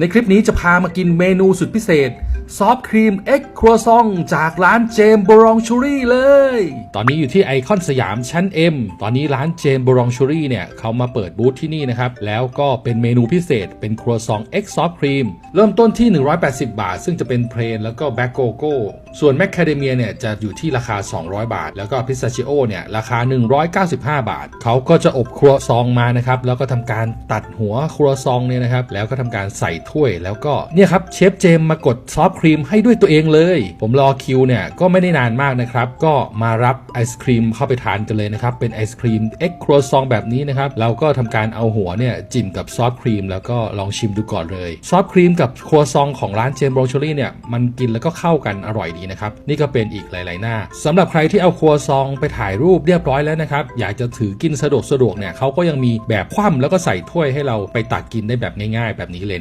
ในคลิปนี้จะพามากินเมนูสุดพิเศษ ซอฟครีมเอ็กครัวซองจากร้านเจมบรองชูรี่เลย ตอนนี้อยู่ที่ไอคอนสยามชั้น M ตอนนี้ร้านเจมบรองชูรี่เนี่ยเขามาเปิดบูธที่นี่นะครับ แล้วก็เป็นเมนูพิเศษเป็นครัวซองเอ็กซอฟครีมเริ่มต้นที่ 180 บาท ซึ่งจะเป็นเพลนแล้วก็แบล็กโกโก้ส่วนแมคคาเดเมียเนี่ยจะอยู่ที่ราคา 200 บาท แล้วก็พิซซาชิโอเนี่ยราคา 195 บาท เขาก็จะอบครัวซองมานะครับแล้วก็ทำการตัดหัวครัวซองเนี่ยนะครับแล้วก็ทำการใส่ถ้วยแล้วก็เนี่ยครับเชฟเจมมากดซอฟครีมให้ด้วยตัวเองเลย ผมรอคิวเนี่ยก็ไม่ได้นานมากนะครับ ก็มารับไอศครีมเข้าไปทานกันเลยนะครับ เป็นไอศครีมเอ็กครัวซองแบบนี้นะครับ เราก็ทำการเอาหัวเนี่ยจิ้มกับซอฟครีมแล้วก็ลองชิมดูก่อนเลย ซอฟครีมกับครัวซองของร้านเจมส์โรชอรี่เนี่ยมันกินแล้วก็เข้ากันอร่อยดีนะครับ นี่ก็เป็นอีกหลาย ๆ หน้าสำหรับใครที่เอาครัวซองไปถ่ายรูปเรียบร้อยแล้วนะครับ อยากจะถือกินสะดวกสะดวกๆเนี่ยเขาก็ยังมีแบบคว่ำแล้วก็ใส่ถ้วยให้เราไปตักกินได้แบบง่าย ๆ แบบนี้เลยนะ